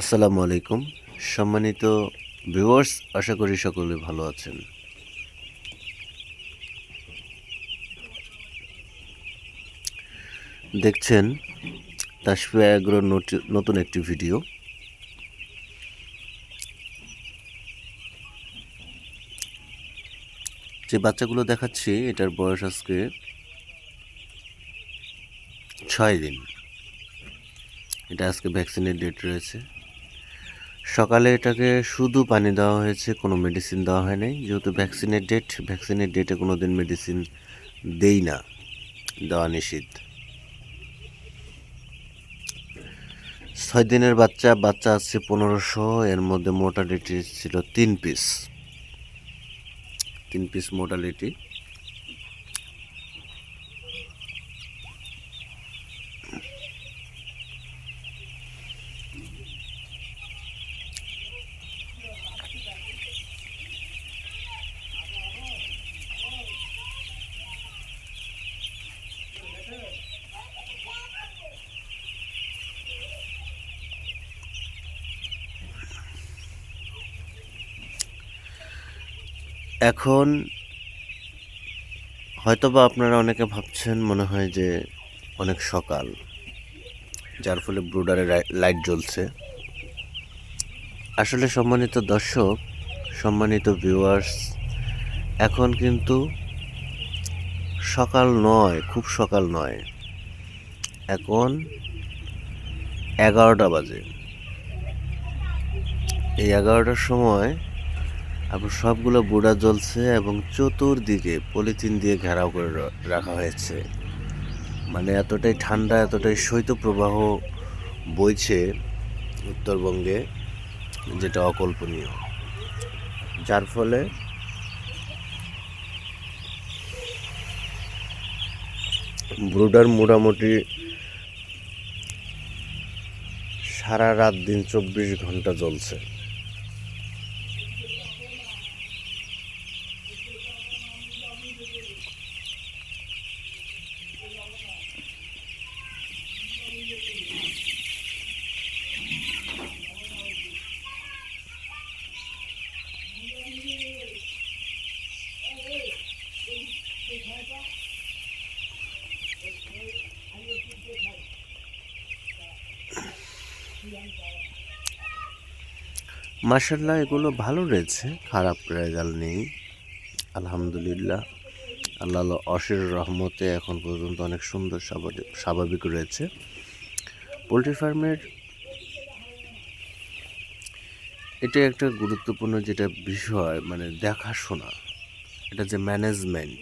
আসসালামু আলাইকুম। সম্মানিত ভিউয়ার্স, আশা করি সকলে ভালো আছেন। দেখছেন তাসফিয়া নতুন একটি ভিডিও। যে বাচ্চাগুলো দেখাচ্ছি, এটার বয়স আজকে ছয় দিন। এটা আজকে ভ্যাকসিনের ডেট রয়েছে। সকালে এটাকে শুধু পানি দেওয়া হয়েছে, কোনো মেডিসিন দেওয়া হয় নাই। যেহেতু ভ্যাকসিনের ডেট ভ্যাকসিনের ডেটে কোনো দিন মেডিসিন দেই না, দেওয়া নিষিদ্ধ। ছয় দিনের বাচ্চা বাচ্চা আছে পনেরোশো, এর মধ্যে মোটালিটি ছিল তিন পিস তিন পিস মোটালিটি এখন হয়তোবা আপনারা অনেকে ভাবছেন মনে হয় যে অনেক সকাল, যার ফলে ব্রুডারে লাইট জ্বলছে। আসলে সম্মানিত দর্শক, সম্মানিত ভিউয়ার্স এখন কিন্তু সকাল নয়, খুব সকাল নয়। এখন এগারোটা বাজে। এই এগারোটার সময় আপনার সবগুলো বুড়া জ্বলছে এবং চতুর্দিকে পলিথিন দিয়ে ঘেরাও করে রাখা হয়েছে। মানে এতটাই ঠান্ডা, এতটাই শৈত্যপ্রবাহ বইছে উত্তরবঙ্গে, যেটা অকল্পনীয়। যার ফলে ব্রুডার মোটামুটি সারা রাত দিন চব্বিশ ঘণ্টা জ্বলছে। মার্শাল্লাহ এগুলো ভালো রয়েছে, খারাপ রেজাল্ট নেই। আলহামদুলিল্লাহ। আল্লাহ অশের রহমতে এখন পর্যন্ত অনেক সুন্দর স্বাভাবিক স্বাভাবিক রয়েছে। পোলট্রি ফার্মের এটা একটা গুরুত্বপূর্ণ যেটা বিষয় মানে দেখাশোনা। এটা যে ম্যানেজমেন্ট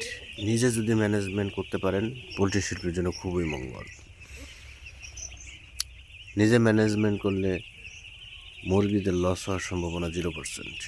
নিজে যদি ম্যানেজমেন্ট করতে পারেন, পোলট্রি শিল্পের জন্য খুবই মঙ্গল। নিজে ম্যানেজমেন্ট করলে মুরগিদের লস হওয়ার সম্ভাবনা জিরো পার্সেন্ট